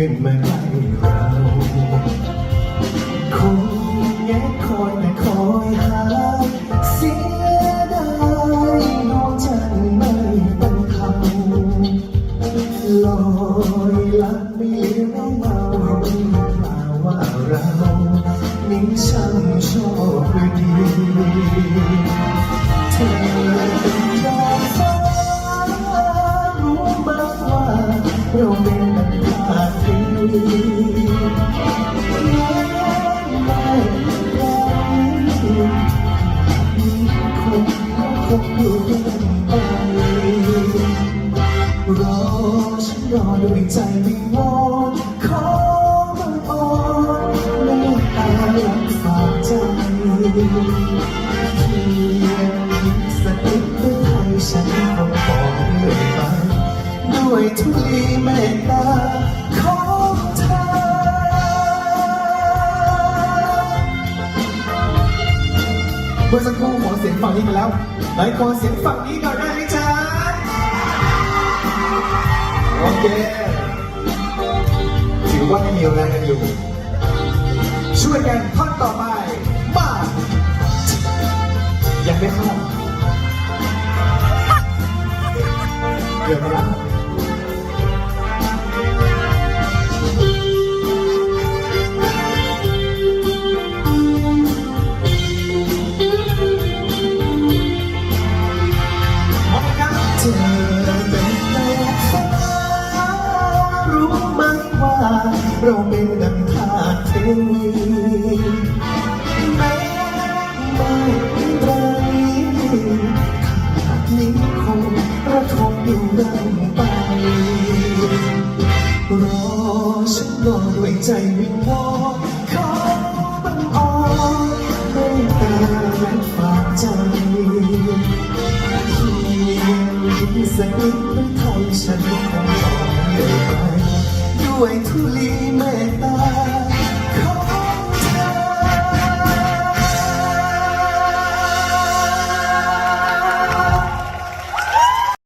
ลื่อนมาใกล้เราคงแงะคอยแต่คอยหาเสียดายดวงจันทร์ไม่ตั้งทำลอยลับม่เหลือเงาป่าว่าเรานี้ช่างโชคดีเธอเป็นดาวฟ้ารู้ไหมว่าเราเป็น รักคงคงอยู่กันไปรอฉันรอด้วยใจวิงวอนขอบังอ่อนเมตตารักฝากใจเพียงสติเพื่อให้ฉันคงขอเลื่อนไปด้วยทุลีเมตตาขอ มื่อสักครู่ขอเสียงฝั่งนี้มาแล้วไหนขอเสียงฝั่งนี้หน่อยได้ไหมจ๊ะโอเคถือว่ายังมีแรงกันอยู่ ช่วยกันท่อนต่อไปมายังไม่เข้าเกิดมาแล้ว เราเป็นดังธาตุเทวีแม้ไม่ไรขาดนี้คงระทมอยู่ร่ำไปรอฉันรอด้วยใจวิงวอนขอบังอ่อนไม่ตาฝากใจเพียงยิ้มสักนิดไม่ไทยฉันคงขอเลื่อยไป วยทุลีเมตตา